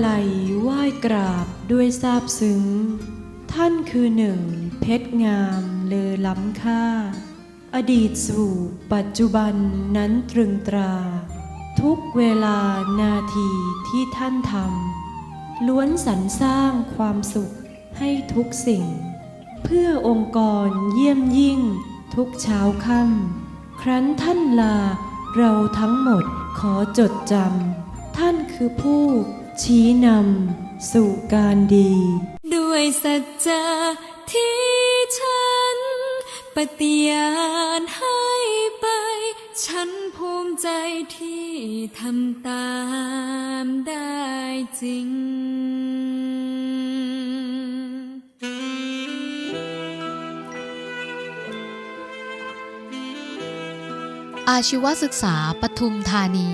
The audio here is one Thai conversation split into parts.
ไหว้กราบด้วยซาบซึ้ง ท่านคือหนึ่ง เพชรงามเลอล้ำค่า อดีตสู่ปัจจุบันนั้นตรึงตรา ทุกเวลานาทีที่ท่านทำล้วนสรรสร้างความสุขให้ทุกสิ่ง เพื่อองค์กรเยี่ยมยิ่งทุกเช้าค่ำครั้นท่านลาเราทั้งหมดขอจดจำท่านคือผู้ ชี้นำสู่การดี ด้วยสัจจะที่ฉัน ปฏิญาณให้ไป ฉันภูมิใจที่ทำตามได้จริงอาชีวศึกษาปทุมธานี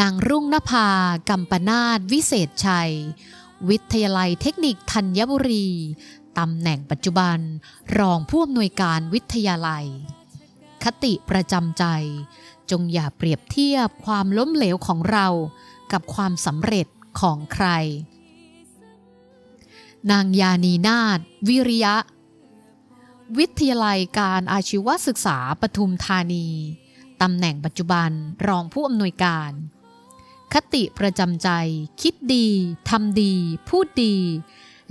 นางรุ่งนภา กัมปนาตวิเศษชัย วิทยาลัยเทคนิคธัญบุรี ตำแหน่งปัจจุบัน รองผู้อำนวยการวิทยาลัย คติประจำใจ จงอย่าเปรียบเทียบความล้มเหลวของเรา กับความสำเร็จของใคร นางยานีนาฏวิริยะ วิทยาลัยการอาชีวศึกษาปทุมธานีตำแหน่งปัจจุบันรองผู้อำนวยการ คติประจำใจ คิดดีทำดี พูดดี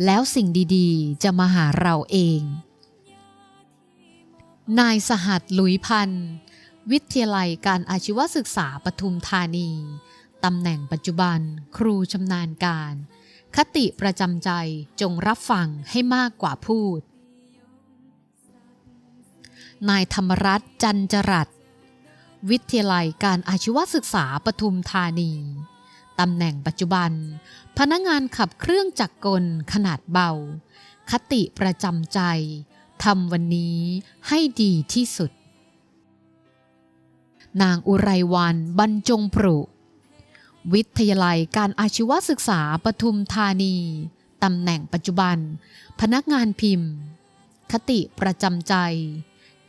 แล้วสิ่งดีๆ จะมาหาเราเอง นายสหัสหลุยพันธ์วิทยาลัยการอาชีวศึกษาปทุมธานีตำแหน่งปัจจุบัน ครูชำนาญการ คติประจำใจจงรับฟังให้มากกว่าพูด นายธรรมรัตน์จันจรัต วิทยาลัยการอาชีวศึกษาปทุมธานี ตำแหน่งปัจจุบัน พนักงานขับเครื่องจักรกลขนาดเบา คติประจำใจ ทำวันนี้ให้ดีที่สุด นางอุไรวันบรรจงปรุ วิทยาลัยการอาชีวศึกษาปทุมธานี ตำแหน่งปัจจุบัน พนักงานพิมพ์ คติประจำใจ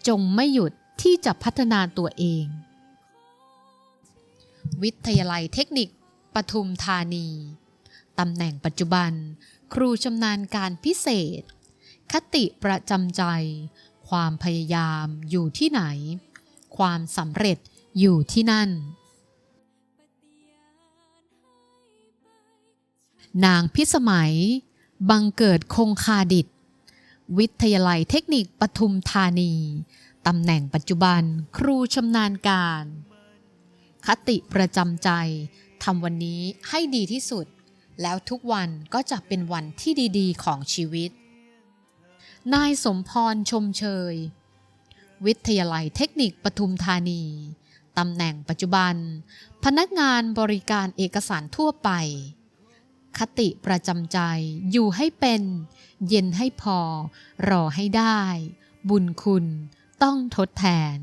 จงไม่หยุดที่จะพัฒนาตัวเอง วิทยาลัยเทคนิคปทุมธานี ตำแหน่งปัจจุบัน ครูชำนาญการพิเศษ คติประจำใจ ความพยายามอยู่ที่ไหน ความสำเร็จอยู่ที่นั่น นางพิสมัย บังเกิดคงคาดิต วิทยาลัยเทคนิคปทุมธานี ตำแหน่งปัจจุบัน ครูชำนาญการ คติประจำใจทำวันนี้ให้ดีที่สุด แล้วทุกวันก็จะเป็นวันที่ดีๆ ของชีวิต นายสมพรชมเชย วิทยาลัยเทคนิคปทุมธานีตำแหน่งปัจจุบัน พนักงานบริการเอกสารทั่วไป คติประจำใจอยู่ให้เป็น เย็นให้พอ รอให้ได้ บุญคุณต้องทดแทน